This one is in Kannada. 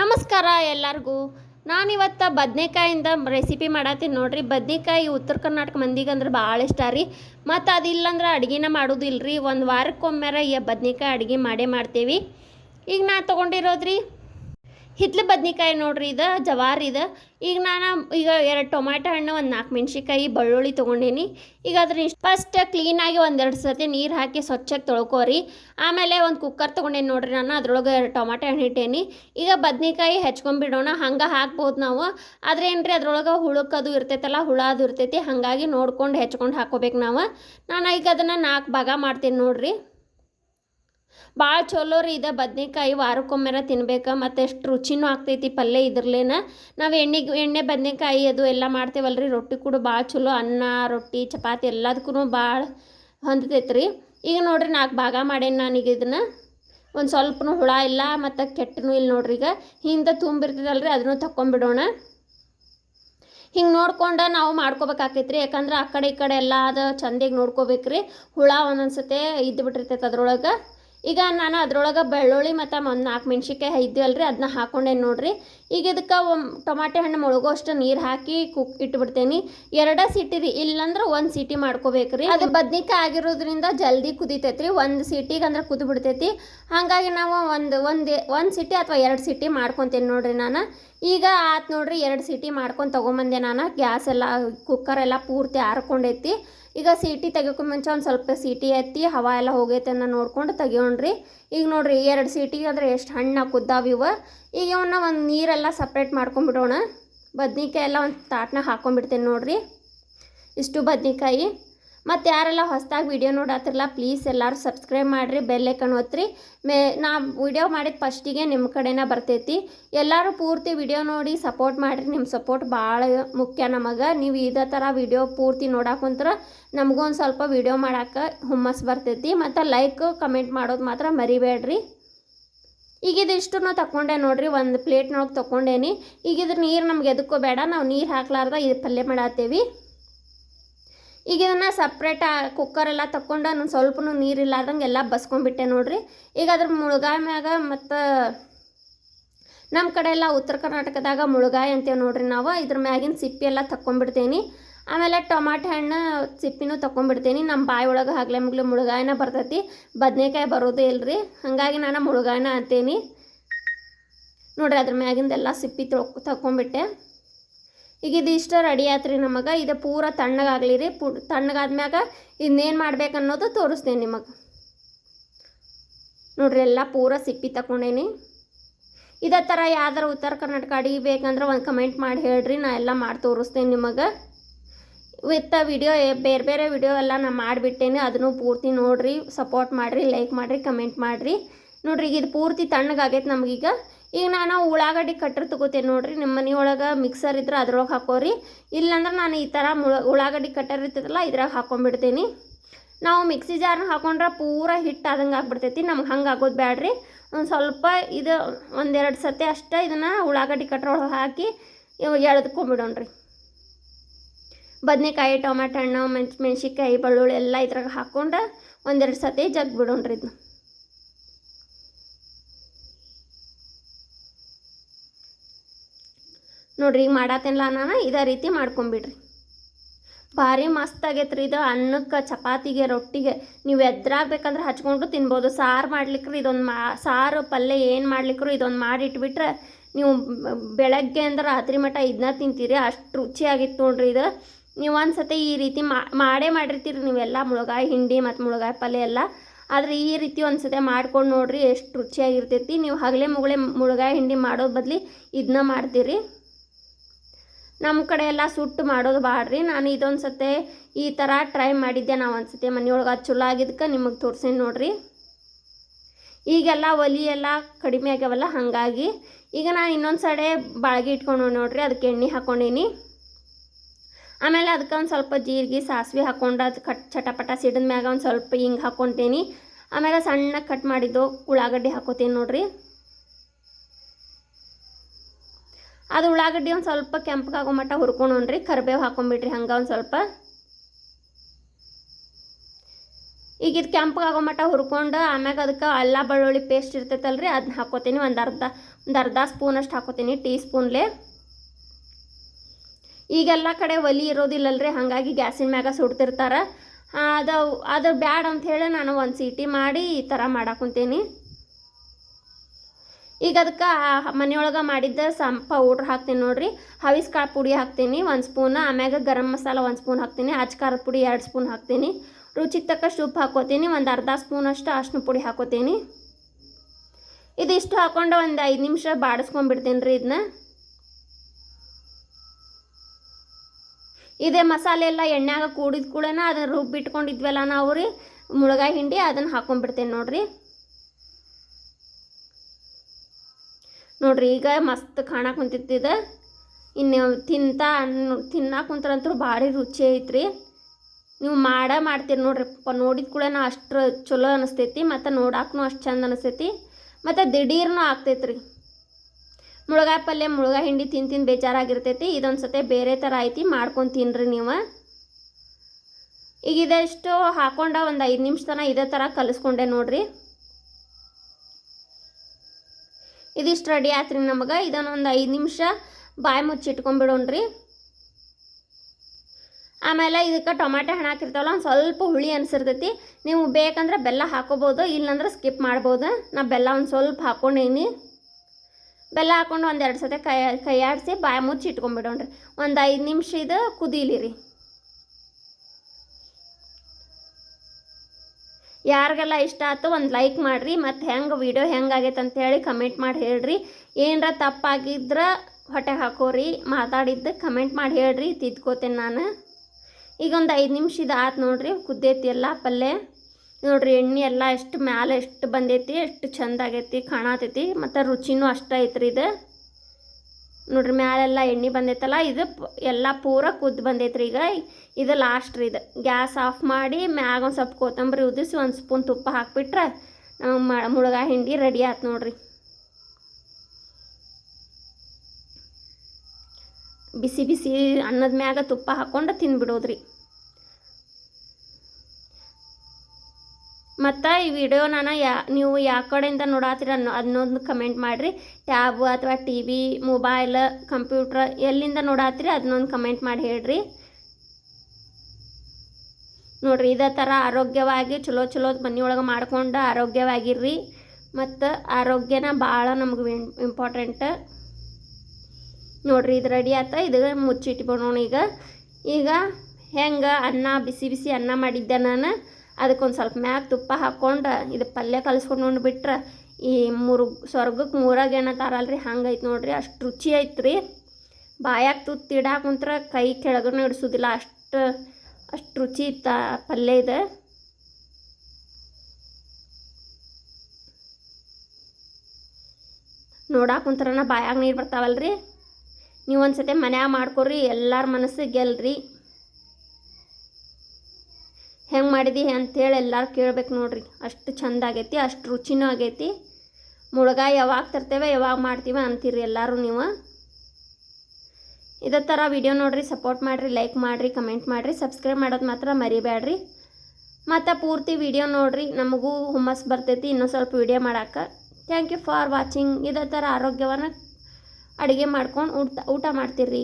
ನಮಸ್ಕಾರ ಎಲ್ಲರಿಗೂ. ನಾನಿವತ್ತು ಬದ್ನೆಕಾಯಿಂದ ರೆಸಿಪಿ ಮಾಡತ್ತೀನಿ ನೋಡ್ರಿ. ಬದ್ನೆಕಾಯಿ ಉತ್ತರ ಕರ್ನಾಟಕ ಮಂದಿಗೆ ಅಂದ್ರೆ ಭಾಳ ಇಷ್ಟ ರೀ. ಮತ್ತು ಅದಿಲ್ಲಂದ್ರೆ ಅಡುಗೆನ ಮಾಡೋದಿಲ್ಲ ರೀ ಒಂದು ವಾರಕ್ಕೊಮ್ಮೆರ ಈ ಬದ್ನೆಕಾಯಿ ಅಡುಗೆ ಮಾಡೇ ಮಾಡ್ತೀವಿ. ಈಗ ನಾ ತೊಗೊಂಡಿರೋದ್ರಿ ಹಿತ್ಲು ಬದ್ನಿಕಾಯಿ ನೋಡ್ರಿ ಇದು, ಜವಾರಿ ಇದು. ಈಗ ನಾನು ಈಗ ಎರಡು ಟೊಮ್ಯಾಟೊ ಹಣ್ಣು, ಒಂದು ನಾಲ್ಕು ಮೆಣ್ಸಿನ್ಕಾಯಿ, ಬೆಳ್ಳುಳ್ಳಿ ತೊಗೊಂಡೇನಿ. ಈಗ ಅದ್ರ ಫಸ್ಟ್ ಕ್ಲೀನಾಗಿ ಒಂದೆರಡು ಸರ್ತಿ ನೀರು ಹಾಕಿ ಸ್ವಚ್ಛಕ್ಕೆ ತೊಳ್ಕೊರಿ. ಆಮೇಲೆ ಒಂದು ಕುಕ್ಕರ್ ತೊಗೊಂಡೇನಿ ನೋಡ್ರಿ ನಾನು, ಅದ್ರೊಳಗೆ ಎರಡು ಟೊಮ್ಯಾಟೊ ಹಣ್ಣು ಇಟ್ಟೇನಿ. ಈಗ ಬದ್ನಿಕಾಯಿ ಹೆಚ್ಕೊಂಬಿಡೋಣ ಹಂಗೆ ಹಾಕ್ಬೋದು ನಾವು. ಆದ್ರೆ ರೀ ಅದ್ರೊಳಗೆ ಹುಳುಕದು ಇರ್ತೈತಲ್ಲ, ಹುಳ ಅದು ಇರ್ತೈತಿ, ಹಾಗಾಗಿ ನೋಡ್ಕೊಂಡು ಹೆಚ್ಕೊಂಡು ಹಾಕೋಬೇಕು ನಾವು. ನಾನು ಈಗ ಅದನ್ನು ನಾಲ್ಕು ಭಾಗ ಮಾಡ್ತೀನಿ ನೋಡ್ರಿ. ಭಾಳ ಚಲೋ ರೀ ಇದು ಬದ್ನೆಕಾಯಿ ವಾರಕ್ಕೊಮ್ಮೆರ ತಿನ್ಬೇಕು, ಮತ್ತು ಎಷ್ಟು ರುಚಿನೂ ಆಗ್ತೈತಿ ಪಲ್ಯ ಇದ್ರಲ್ಲೇನ. ನಾವು ಎಣ್ಣೆಗೆ ಎಣ್ಣೆ, ಬದ್ನೆಕಾಯಿ ಅದು ಎಲ್ಲ ಮಾಡ್ತೇವಲ್ಲ ರೀ ರೊಟ್ಟಿ ಕೂಡ ಭಾಳ ಚಲೋ, ಅನ್ನ, ರೊಟ್ಟಿ, ಚಪಾತಿ ಎಲ್ಲದಕ್ಕೂ ಭಾಳ ಹೊಂದ್ತೈತೆ ರೀ ಈಗ ನೋಡ್ರಿ ನಾಲ್ಕು ಭಾಗ ಮಾಡೇನಿ ನಾನೀಗ ಇದನ್ನು ಒಂದು ಸ್ವಲ್ಪನು ಹುಳ ಇಲ್ಲ, ಮತ್ತು ಕೆಟ್ಟನು ಇಲ್ಲ ನೋಡ್ರಿ ಈಗ. ಹಿಂದೆ ತುಂಬಿರ್ತದಲ್ಲ ರೀ ಅದನ್ನು ತಕ್ಕೊಂಬಿಡೋಣ. ಹಿಂಗೆ ನೋಡ್ಕೊಂಡು ನಾವು ಮಾಡ್ಕೋಬೇಕಾಕೈತೆ ರೀ ಯಾಕಂದ್ರೆ ಆ ಕಡೆ ಈ ಕಡೆ ಎಲ್ಲ ಅದು ಚಂದಿಗೆ ನೋಡ್ಕೋಬೇಕು ರೀ ಹುಳ ಒಂದೊಂದು ಸತೆ ಇದ್ದು ಬಿಟ್ಟಿರ್ತೈತೆ ಅದ್ರೊಳಗೆ. ಈಗ ನಾನು ಅದ್ರೊಳಗೆ ಬೆಳ್ಳುಳ್ಳಿ ಮತ್ತು ಒಂದು ನಾಲ್ಕು ಮೆಣ್ಸಿನ್ಕಾಯಿ ಇದ್ದೀವಲ್ಲ ರೀ ಅದನ್ನ ಹಾಕೊಂಡೇನೆ ನೋಡಿರಿ. ಈಗ ಇದಕ್ಕೆ ಟೊಮಾಟೆ ಹಣ್ಣು ಮುಳುಗೋ ಅಷ್ಟು ನೀರು ಹಾಕಿ ಕುಕ್ ಇಟ್ಬಿಡ್ತೇನೆ. ಎರಡ ಸಿಟಿ ರೀ ಇಲ್ಲಂದ್ರೆ ಒಂದು ಸಿಟಿ ಮಾಡ್ಕೋಬೇಕು ರೀ ಅದು ಬದ್ನಿಕಾಯಿ ಆಗಿರೋದ್ರಿಂದ ಜಲ್ದಿ ಕುದಿತೈತೆ ರೀ ಒಂದು ಸೀಟಿಗೆ ಅಂದ್ರೆ ಕುದಿ ಬಿಡ್ತೈತಿ ಹಾಗಾಗಿ ನಾವು ಒಂದು ಒಂದು ಒಂದು ಸಿಟಿ ಅಥವಾ ಎರಡು ಸೀಟಿ ಮಾಡ್ಕೊತೀನಿ ನೋಡ್ರಿ ನಾನು. ಈಗ ಆತು ನೋಡ್ರಿ, ಎರಡು ಸೀಟಿ ಮಾಡ್ಕೊಂಡು ತೊಗೊಂಬಂದೆ ನಾನು. ಗ್ಯಾಸ್ ಎಲ್ಲ ಕುಕ್ಕರ್ ಎಲ್ಲ ಪೂರ್ತಿ ಆರ್ಕೊಂಡೈತಿ. ಈಗ ಸೀಟಿ ತೆಗಿಯೋಕೆ ಮುಂಚೆ ಒಂದು ಸ್ವಲ್ಪ ಸೀಟಿ ಎತ್ತಿ ಹವಾ ಎಲ್ಲ ಹೋಗೈತೆ ಅನ್ನೋ ನೋಡ್ಕೊಂಡು ತೆಗಿಯೋಣ್ರಿ. ಈಗ ನೋಡಿರಿ ಎರಡು ಸೀಟಿಗೆ ಅಂದ್ರೆ ಎಷ್ಟು ಹಣ್ಣು ಕುದ್ದಾವ ಇವ. ಈಗ ಇವನ್ನ ಒಂದು ನೀರೆಲ್ಲ ಸಪ್ರೇಟ್ ಮಾಡ್ಕೊಂಬಿಡೋಣ. ಬದ್ನಿಕಾಯಿ ಎಲ್ಲ ಒಂದು ತಾಟ್ನಾಗ ಹಾಕೊಂಡ್ಬಿಡ್ತೀನಿ ನೋಡಿರಿ. ಇಷ್ಟು ಬದ್ನಿಕಾಯಿ. ಮತ್ತು ಯಾರೆಲ್ಲ ಹೊಸದಾಗಿ ವಿಡಿಯೋ ನೋಡತ್ತಿರಲ್ಲ ಪ್ಲೀಸ್ ಎಲ್ಲರೂ ಸಬ್ಸ್ಕ್ರೈಬ್ ಮಾಡಿರಿ ಬೆಲ್ಲೈಕನ್ ಒತ್ತಿರಿ ಮೇ ನಾ ವಿಡಿಯೋ ಮಾಡಿದ ಫಸ್ಟಿಗೆ ನಿಮ್ಮ ಕಡೆನ ಬರ್ತೈತಿ. ಎಲ್ಲರೂ ಪೂರ್ತಿ ವಿಡಿಯೋ ನೋಡಿ ಸಪೋರ್ಟ್ ಮಾಡಿರಿ ನಿಮ್ಮ ಸಪೋರ್ಟ್ ಭಾಳ ಮುಖ್ಯ ನಮಗೆ. ನೀವು ಇದೇ ಥರ ವಿಡಿಯೋ ಪೂರ್ತಿ ನೋಡಾಕುಂತ್ರ ನಮಗೂ ಒಂದು ಸ್ವಲ್ಪ ವಿಡಿಯೋ ಮಾಡೋಕ್ಕೆ ಹುಮ್ಮಸ್ ಬರ್ತೈತಿ. ಮತ್ತು ಲೈಕ್ ಕಮೆಂಟ್ ಮಾಡೋದು ಮಾತ್ರ ಮರಿಬೇಡ್ರಿ. ಈಗ ಇದಿಷ್ಟು ತಗೊಂಡೆ ನೋಡ್ರಿ, ಒಂದು ಪ್ಲೇಟ್ನೊಳಗೆ ತೊಗೊಂಡೇನಿ ಈಗ ಇದ್ರ ನೀರು ನಮ್ಗೆ ಎದಕ್ಕೋ ಬೇಡ, ನಾವು ನೀರು ಹಾಕ್ಲಾರ್ದ ಇದು ಪಲ್ಯ ಮಾಡತ್ತೇವಿ ಈಗ ಇದನ್ನು ಸಪ್ರೇಟ್ ಕುಕ್ಕರೆಲ್ಲ ತಗೊಂಡು ನಾನು ಸ್ವಲ್ಪನು ನೀರು ಇಲ್ಲಾರ್ದಂಗೆ ಎಲ್ಲ ಬಸ್ಕೊಂಡ್ಬಿಟ್ಟೆ ನೋಡ್ರಿ. ಈಗ ಅದ್ರ ಮುಳುಗಾಯಿ ಮ್ಯಾಗ ಮತ್ತು ನಮ್ಮ ಕಡೆ ಎಲ್ಲ ಉತ್ತರ ಕರ್ನಾಟಕದಾಗ ಮುಳುಗಾಯಿ ಅಂತೇವೆ ನೋಡ್ರಿ ನಾವು. ಇದ್ರ ಮ್ಯಾಗಿನ ಸಿಪ್ಪಿ ಎಲ್ಲ ತಕ್ಕೊಂಡ್ಬಿಡ್ತೇನೆ. ಆಮೇಲೆ ಟೊಮಾಟೊ ಹಣ್ಣು ಸಿಪ್ಪಿನೂ ತಗೊಂಡ್ಬಿಡ್ತೀನಿ ನಮ್ಮ ಬಾಯಿ ಒಳಗೆ ಹಗ್ಲೆ ಮುಗ್ಲೆ ಮುಳುಗಾಯಿನ ಬರ್ತೈತಿ. ಬದನೆಕಾಯಿ ಬರೋದೇ ಇಲ್ರಿ. ಹಾಗಾಗಿ ನಾನು ಮುಳುಗಾಯಿನ ಅಂತೀನಿ ನೋಡ್ರಿ ಅದ್ರ ಮ್ಯಾಗಿಂದೆಲ್ಲ ಸಿಪ್ಪಿ ತೊಳ್ ತಗೊಂಡ್ಬಿಟ್ಟೆ ಈಗ ಇದು ರೆಡಿ ಆಯ್ತು ರೀ ನಮಗೆ. ಇದು ಪೂರ ತಣ್ಣಗಾಗಲಿ ರೀ. ಪು, ತಣ್ಣಗಾದ್ಮ್ಯಾಗ ಇನ್ನೇನು ಮಾಡ್ಬೇಕು ಅನ್ನೋದು ತೋರಿಸ್ತೇನೆ ನಿಮಗೆ. ನೋಡ್ರಿ, ಎಲ್ಲ ಪೂರ ಸಿಪ್ಪಿ ತಗೊಂಡೇನಿ ಇದೇ ಥರ ಯಾವ್ದಾರು ಉತ್ತರ ಕರ್ನಾಟಕ ಅಡಿಗೆ ಬೇಕಂದ್ರೆ ಒಂದು ಕಮೆಂಟ್ ಮಾಡಿ ಹೇಳ್ರಿ. ನಾ ಎಲ್ಲ ಮಾಡಿ ತೋರಿಸ್ತೇನೆ ನಿಮಗೆ. ವಿತ್ ವಿಡಿಯೋ ಬೇರೆ ಬೇರೆ ವಿಡಿಯೋ ಎಲ್ಲ ನಾನು ಮಾಡಿಬಿಟ್ಟೇನೆ. ಅದನ್ನು ಪೂರ್ತಿ ನೋಡಿರಿ ಸಪೋರ್ಟ್ ಮಾಡಿರಿ ಲೈಕ್ ಮಾಡಿರಿ ಕಮೆಂಟ್ ಮಾಡಿರಿ. ನೋಡ್ರಿ, ಈಗ ಇದು ಪೂರ್ತಿ ತಣ್ಣಗಾಗೈತೆ ನಮಗೀಗ. ಈಗ ನಾನು ಉಳ್ಳಾಗಡ್ಡಿ ಕಟ್ರ್ ತಗೋತೇನೆ ನೋಡಿರಿ ನಿಮ್ಮ ಮನೆ ಒಳಗೆ ಮಿಕ್ಸರ್ ಇದ್ರೆ ಅದ್ರೊಳಗೆ ಹಾಕೋರಿ. ಇಲ್ಲಾಂದ್ರೆ ನಾನು ಈ ಥರ ಮುಳ ಉಳ್ಳಾಗಡ್ಡಿ ಕಟ್ಟರ್ ಇರ್ತದಲ್ಲ ಇದ್ರಾಗ ಹಾಕೊಂಡ್ಬಿಡ್ತೀನಿ ನಾವು ಮಿಕ್ಸಿ ಜಾರ್ನ ಹಾಕೊಂಡ್ರೆ ಪೂರ ಹಿಟ್ಟು ಆದಂಗೆ ಆಗ್ಬಿಡ್ತೈತಿ, ನಮ್ಗೆ ಹಂಗೆ ಆಗೋದು ಬ್ಯಾಡ್ರಿ. ಒಂದು ಸ್ವಲ್ಪ ಇದು ಒಂದೆರಡು ಸತಿ ಅಷ್ಟೇ ಇದನ್ನು ಉಳ್ಳಾಗಡ್ಡಿ ಕಟ್ರೊಳಗೆ ಹಾಕಿ ಎಳೆದ್ಕೊಂಬಿಡೋಣ್ರಿ. ಬದನೆಕಾಯಿ ಟೊಮೆಟೊ ಹಣ್ಣು, ಮೆಣ್ ಮೆಣ್ಸಿನ್ಕಾಯಿ, ಬೆಳ್ಳುಳ್ಳಿ ಎಲ್ಲ ಇದ್ರಾಗ ಹಾಕ್ಕೊಂಡು ಒಂದೆರಡು ಸತಿ ಜಗ್ ಬಿಡೋಣ್ರಿ ಇದನ್ನ ನೋಡ್ರಿ ಈಗ ಮಾಡತ್ತೇನಲ್ಲ ನಾನು ಇದೇ ರೀತಿ ಮಾಡ್ಕೊಂಬಿಡ್ರಿ. ಭಾರಿ ಮಸ್ತ್ ಆಗೈತೆ ರೀ ಇದು ಅನ್ನಕ್ಕೆ, ಚಪಾತಿಗೆ, ರೊಟ್ಟಿಗೆ. ನೀವು ಎದ್ರಾಗಬೇಕಂದ್ರೆ ಹಚ್ಕೊಂಡು ತಿನ್ಬೋದು. ಸಾರು ಮಾಡ್ಲಿಕ್ರಿ ಇದೊಂದು ಮಾ, ಸಾರು, ಪಲ್ಯ ಏನು ಮಾಡ್ಲಿಕ್ಕರು ಇದೊಂದು ಮಾಡಿಟ್ಬಿಟ್ರೆ ನೀವು ಬೆಳಗ್ಗೆ ಅಂದ್ರೆ ರಾತ್ರಿ ಮಟ್ಟ ಇದನ್ನ ತಿಂತೀರಿ. ಅಷ್ಟು ರುಚಿಯಾಗಿತ್ತು ನೋಡ್ರಿ ಇದು. ನೀವು ಒಂದು ಸತಿ ಈ ರೀತಿ ಮಾಡೇ ಮಾಡಿರ್ತೀರಿ ನೀವೆಲ್ಲ ಮುಳುಗಾಯಿ ಹಿಂಡಿ ಮತ್ತು ಮುಳುಗಾಯಿ ಪಲ್ಯ ಎಲ್ಲ. ಆದರೆ ಈ ರೀತಿ ಒಂದು ಸತಿ ಮಾಡ್ಕೊಂಡು ನೋಡ್ರಿ ಎಷ್ಟು ರುಚಿಯಾಗಿರ್ತೈತಿ. ನೀವು ಹಗಲೆ ಮುಗಳೆ ಮುಳುಗಾಯಿ ಹಿಂಡಿ ಮಾಡೋದು ಬದಲಿ ಇದನ್ನ ಮಾಡ್ತೀರಿ. ನಮ್ಮ ಕಡೆ ಎಲ್ಲ ಸುಟ್ಟು ಮಾಡೋದು ಬಾಡ್ರಿ ನಾನು ಇದೊಂದು ಸತೆ ಈ ಥರ ಟ್ರೈ ಮಾಡಿದ್ದೆ ನಾವು ಒಂದು ಸತಿ ಮನೆಯೊಳಗೆ ಅದು ಚಲೋ ಆಗಿದ್ದಕ್ಕೆ ನಿಮಗೆ ತೋರ್ಸೇನಿ ನೋಡ್ರಿ. ಈಗೆಲ್ಲ ಒಲಿ ಎಲ್ಲ ಕಡಿಮೆ ಆಗ್ಯಾವಲ್ಲ ಹಾಗಾಗಿ ಈಗ ನಾನು ಇನ್ನೊಂದು ಸಡೆ ಬಾಳ್ಗೆ ಇಟ್ಕೊಂಡು ನೋಡ್ರಿ. ಅದಕ್ಕೆ ಎಣ್ಣೆ ಹಾಕ್ಕೊಂಡೀನಿ ಆಮೇಲೆ ಅದಕ್ಕೆ ಒಂದು ಸ್ವಲ್ಪ ಜೀರಿಗೆ, ಸಾಸಿವೆ ಹಾಕ್ಕೊಂಡು ಅದು ಕಟ್ ಚಟಪಟ ಸಿಡಿದ ಮ್ಯಾಗ ಒಂದು ಸ್ವಲ್ಪ ಹಿಂಗೆ ಹಾಕ್ಕೊತೀನಿ ಆಮೇಲೆ ಸಣ್ಣ ಕಟ್ ಮಾಡಿದ್ದು ಉಳ್ಳಾಗಡ್ಡಿ ಹಾಕೋತೀನಿ ನೋಡ್ರಿ. ಅದು ಉಳ್ಳಾಗಡ್ಡಿ ಒಂದು ಸ್ವಲ್ಪ ಕೆಂಪಗಾಗೋ ಮಟ್ಟ ಹುರ್ಕೊಂಡ್ರಿ ಕರಿಬೇವು ಹಾಕೊಂಬಿಡ್ರಿ ಹಂಗೆ ಒಂದು ಸ್ವಲ್ಪ. ಈಗ ಇದು ಕೆಂಪಗಾಗೋ ಮಟ್ಟ ಹುರ್ಕೊಂಡು ಆಮ್ಯಾಗ ಅದಕ್ಕೆ ಅಲ್ಲ ಬೆಳ್ಳುಳ್ಳಿ ಪೇಸ್ಟ್ ಇರ್ತೈತಲ್ರಿ ಅದನ್ನ ಹಾಕೋತೀನಿ ಒಂದು ಅರ್ಧ ಒಂದು ಅರ್ಧ ಸ್ಪೂನ್ ಅಷ್ಟು ಹಾಕೋತೀನಿ ಟೀ ಸ್ಪೂನ್ಲೆ ಈಗೆಲ್ಲ ಕಡೆ ಒಲಿ ಇರೋದಿಲ್ಲಲ್ರಿ, ಹಾಗಾಗಿ ಗ್ಯಾಸಿನ ಮ್ಯಾಗ ಸುಡ್ತಿರ್ತಾರೆ. ಅದು ಅದು ಬ್ಯಾಡ ಅಂತ ಹೇಳಿ ನಾನು ಒಂದು ಸೀಟಿ ಮಾಡಿ ಈ ಥರ ಮಾಡಾಕೊಂತೀನಿ ಈಗ ಅದಕ್ಕೆ ಮನೆಯೊಳಗೆ ಮಾಡಿದ್ದ ಸಂ ಪೌಡ್ರ್ ಹಾಕ್ತೀನಿ ನೋಡಿರಿ. ಹವಿಸ್ ಕಾಳು ಪುಡಿ ಹಾಕ್ತೀನಿ, ಒಂದು ಸ್ಪೂನ್ ಆಮ್ಯಾಗ ಗರಂ ಮಸಾಲ ಒಂದು ಸ್ಪೂನ್ ಹಾಕ್ತೀನಿ ಅಚ್ಚ ಖಾರದ ಪುಡಿ ಎರಡು ಸ್ಪೂನ್ ಹಾಕ್ತೀನಿ. ರುಚಿಗೆ ತಕ್ಕಷ್ಟು ಉಪ್ಪು ಹಾಕೋತೀನಿ, ಒಂದು ಅರ್ಧ ಸ್ಪೂನ್ ಅಷ್ಟು ಪುಡಿ ಹಾಕೋತೀನಿ. ಇದಿಷ್ಟು ಹಾಕೊಂಡು ಒಂದು ಐದು ನಿಮಿಷ ಬಾಡಿಸ್ಕೊಂಡ್ಬಿಡ್ತೀನಿ ರೀ ಇದನ್ನ ಇದೇ ಮಸಾಲೆ ಎಲ್ಲ ಎಣ್ಣೆಯಾಗ ಕೂಡಿದ ಕೂಡ ಅದನ್ನು ರುಬ್ಬಿಟ್ಕೊಂಡಿದ್ವಲ್ಲ ನಾವು ರೀ ಮುಳಗಾಯಿ ಹಿಂಡಿ ಅದನ್ನು ಹಾಕೊಂಡ್ಬಿಡ್ತೇನೆ ನೋಡ್ರಿ. ನೋಡ್ರಿ, ಈಗ ಮಸ್ತ್ ಕಾಣಕ್ಕೆ ಇದು. ಇನ್ನು ತಿಂತ ತಿನ್ನಕ್ಕೆ ಕುಂತ್ರಂತೂ ಭಾರಿ ರುಚಿ ಐತ್ರಿ. ನೀವು ಮಾಡ ಮಾಡ್ತೀರಿ ನೋಡ್ರಿ ಪ ನೋಡಿದ ಕೂಡ ಅಷ್ಟು ಚಲೋ ಅನಿಸ್ತೈತಿ, ಮತ್ತು ನೋಡಾಕೂ ಅಷ್ಟು ಚಂದ ಅನಿಸ್ತೈತಿ. ಮತ್ತು ದಿಢೀರ್ನೂ ಆಗ್ತೈತ್ರಿ. ಮುಳುಗಾಯಿ ಪಲ್ಯ ಮುಳುಗಾಯಿ ಹಿಂಡಿ ತಿಂದು ತಿಂದು ಬೇಜಾರಾಗಿರ್ತೈತಿ ಇದೊಂದು ಸತೆ ಬೇರೆ ಥರ ಐತಿ, ಮಾಡ್ಕೊಂಡು ತಿನ್ನಿರಿ ನೀವು. ಈಗ ಇದೆಷ್ಟು ಹಾಕೊಂಡ ಒಂದು ಐದು ನಿಮಿಷ ತನಕ ಇದೇ ಥರ ಕಲಿಸ್ಕೊಂಡೆ ನೋಡ್ರಿ. ಇದಿಷ್ಟು ರೆಡಿ ಆತ್ರಿ ನಮಗೆ. ಇದನ್ನು ಒಂದು ಐದು ನಿಮಿಷ ಬಾಯಿ ಮುಚ್ಚಿಟ್ಕೊಂಡ್ಬಿಡೋಣ್ರಿ ಆಮೇಲೆ ಇದಕ್ಕೆ ಟೊಮಾಟೊ ಹಣ್ಣು ಹಾಕಿರ್ತಾವಲ್ಲ, ಒಂದು ಸ್ವಲ್ಪ ಹುಳಿ ಅನಿಸಿರ್ತೈತಿ. ನೀವು ಬೇಕಂದ್ರೆ ಬೆಲ್ಲ ಹಾಕೋಬೋದು, ಇಲ್ಲಂದ್ರೆ ಸ್ಕಿಪ್ ಮಾಡ್ಬೋದು. ನಾ ಬೆಲ್ಲ ಒಂದು ಸ್ವಲ್ಪ ಹಾಕ್ಕೊಂಡೇನಿ ಬೆಲ್ಲ ಹಾಕ್ಕೊಂಡು ಒಂದೆರಡು ಸತಿ ಕೈ ಕೈಯಾಡಿಸಿ ಬಾಯಿ ಮುಚ್ಚಿ ಇಟ್ಕೊಂಡ್ಬಿಡೋಣ್ರಿ ಒಂದು ಐದು ನಿಮಿಷ ಇದು ಕುದೀಲಿ ಯಾರಿಗೆಲ್ಲ ಇಷ್ಟ ಆಯ್ತು ಒಂದು ಲೈಕ್ ಮಾಡಿರಿ, ಮತ್ತು ಹೆಂಗೆ ವಿಡಿಯೋ ಹೆಂಗಾಗೈತೆ ಅಂತೇಳಿ ಕಮೆಂಟ್ ಮಾಡಿ ಹೇಳ್ರಿ. ಏನರ ತಪ್ಪಾಗಿದ್ರೆ ಹೊಟ್ಟೆ ಹಾಕೋರಿ, ಮಾತಾಡಿದ್ದು ಕಮೆಂಟ್ ಮಾಡಿ ಹೇಳ್ರಿ, ತಿದ್ಕೋತೇನೆ ನಾನು. ಈಗ ಒಂದು ಐದು ನಿಮಿಷ ಇದು ಆತು ನೋಡ್ರಿ, ಕುದ್ದೈತಿ ಎಲ್ಲ ಪಲ್ಯ. ನೋಡ್ರಿ ಎಣ್ಣೆ ಎಲ್ಲ ಎಷ್ಟು ಮ್ಯಾಲೆ ಎಷ್ಟು ಬಂದೈತಿ, ಎಷ್ಟು ಚಂದ ಆಗೈತಿ, ಕಾಣತೈತಿ, ಮತ್ತು ರುಚಿನೂ ಅಷ್ಟ ಐತ್ರಿ ಇದು. ನೋಡ್ರಿ ಮ್ಯಾಲೆಲ್ಲ ಎಣ್ಣೆ ಬಂದೈತಲ್ಲ, ಇದು ಎಲ್ಲ ಪೂರ ಕುದ್ದು ಬಂದೈತ್ರಿ ಈಗ. ಇದು ಲಾಸ್ಟ್ ರೀ ಇದು. ಗ್ಯಾಸ್ ಆಫ್ ಮಾಡಿ ಮ್ಯಾಗ ಒಂದು ಸ್ವಲ್ಪ ಕೊತ್ತಂಬರಿ ಉದಿಸಿ ಒಂದು ಸ್ಪೂನ್ ತುಪ್ಪ ಹಾಕಿಬಿಟ್ರೆ ನಮ್ಮ ಮ ಮುಳಗಾಯಿ ಹಿಂಡಿ ರೆಡಿ ಆಯ್ತು ನೋಡ್ರಿ. ಬಿಸಿ ಬಿಸಿ ಅನ್ನದ ಮ್ಯಾಗ ತುಪ್ಪ ಹಾಕ್ಕೊಂಡು ತಿಂದ್ಬಿಡೋದ್ರಿ ಮತ್ತು ಈ ವಿಡಿಯೋ ನಾನು ಯಾ, ನೀವು ಯಾವ ಕಡೆಯಿಂದ ನೋಡಾತೀರ ಅನ್ನೋ ಅದನ್ನೊಂದು ಕಮೆಂಟ್ ಮಾಡಿರಿ. ಟ್ಯಾಬ್ ಅಥವಾ ಟಿ ವಿ ಮೊಬೈಲ್ ಕಂಪ್ಯೂಟ್ರ್ ಎಲ್ಲಿಂದ ನೋಡಾತ್ರಿ ಅದನ್ನೊಂದು ಕಮೆಂಟ್ ಮಾಡಿ ಹೇಳ್ರಿ. ನೋಡಿರಿ, ಇದೇ ಥರ ಆರೋಗ್ಯವಾಗಿ ಚಲೋ ಚಲೋ ಮನೆಯೊಳಗೆ ಮಾಡ್ಕೊಂಡು ಆರೋಗ್ಯವಾಗಿರ್ರಿ. ಮತ್ತು ಆರೋಗ್ಯನ ಭಾಳ ನಮ್ಗೆ ಇಂಪಾರ್ಟೆಂಟ್ ನೋಡಿರಿ, ಇದು ರೆಡಿ ಆಯ್ತಾ ಇದು ಮುಚ್ಚಿಟ್ಬಿಡೋಣ ಈಗ. ಈಗ ಹೆಂಗೆ ಅನ್ನ, ಬಿಸಿ ಬಿಸಿ ಅನ್ನ ಮಾಡಿದ್ದೆ ನಾನು. ಅದಕ್ಕೊಂದು ಸ್ವಲ್ಪ ಮ್ಯಾಗ ತುಪ್ಪ ಹಾಕ್ಕೊಂಡು ಇದು ಪಲ್ಯ ಕಲಿಸ್ಕೊಂಡು ಉಂಡ್ಬಿಟ್ರೆ, ಈ ಮುರು ಸ್ವರ್ಗಕ್ಕೆ ಮೂರಾಗ ಏನತ್ತಾರಲ್ರಿ ಹಂಗೈತೆ ನೋಡ್ರಿ, ಅಷ್ಟು ರುಚಿ ಐತ್ರಿ. ಬಾಯಾಗ ತುತ್ತು ಇಡಾಕ ಕುಂತ್ರ ಕೈ ಕೆಳಗೂ ಇಡಿಸೋದಿಲ್ಲ, ಅಷ್ಟು ಅಷ್ಟು ರುಚಿ ಇತ್ತ ಪಲ್ಯ ಇದೆ. ನೋಡಾಕ ಕುಂತ್ರನ ಬಾಯಾಗ ನೀರು ಬರ್ತಾವಲ್ರಿ. ನೀವು ಒಂದು ಸತಿ ಮನ್ಯಾಗ ಮಾಡ್ಕೊರಿ, ಎಲ್ಲರ ಮನಸ್ಸು ಗೆಲ್ರಿ. ಹೆಂಗೆ ಮಾಡಿದಿ ಅಂತೇಳಿ ಎಲ್ಲರೂ ಕೇಳ್ಬೇಕು ನೋಡ್ರಿ. ಅಷ್ಟು ಚಂದ ಆಗೈತಿ, ಅಷ್ಟು ರುಚಿನೂ ಆಗೈತಿ. ಮುಳುಗಾಯಿ ಯಾವಾಗ ತರ್ತೇವೆ, ಯಾವಾಗ ಮಾಡ್ತೀವಿ ಅಂತೀರಿ ಎಲ್ಲರೂ ನೀವು. ಇದೇ ಥರ ವಿಡಿಯೋ ನೋಡಿರಿ, ಸಪೋರ್ಟ್ ಮಾಡಿರಿ, ಲೈಕ್ ಮಾಡಿರಿ, ಕಮೆಂಟ್ ಮಾಡಿರಿ, ಸಬ್ಸ್ಕ್ರೈಬ್ ಮಾಡೋದು ಮಾತ್ರ ಮರಿಬೇಡ್ರಿ. ಮತ್ತು ಪೂರ್ತಿ ವಿಡಿಯೋ ನೋಡಿರಿ, ನಮಗೂ ಹುಮ್ಮಸ್ ಬರ್ತೈತಿ ಇನ್ನೂ ಸ್ವಲ್ಪ ವಿಡಿಯೋ ಮಾಡಕ್ಕೆ ಥ್ಯಾಂಕ್ ಯು ಫಾರ್ ವಾಚಿಂಗ್ ಇದೇ ಥರ ಆರೋಗ್ಯವನ್ನು ಅಡುಗೆ ಮಾಡ್ಕೊಂಡು ಊಟ ಊಟ ಮಾಡ್ತೀರಿ.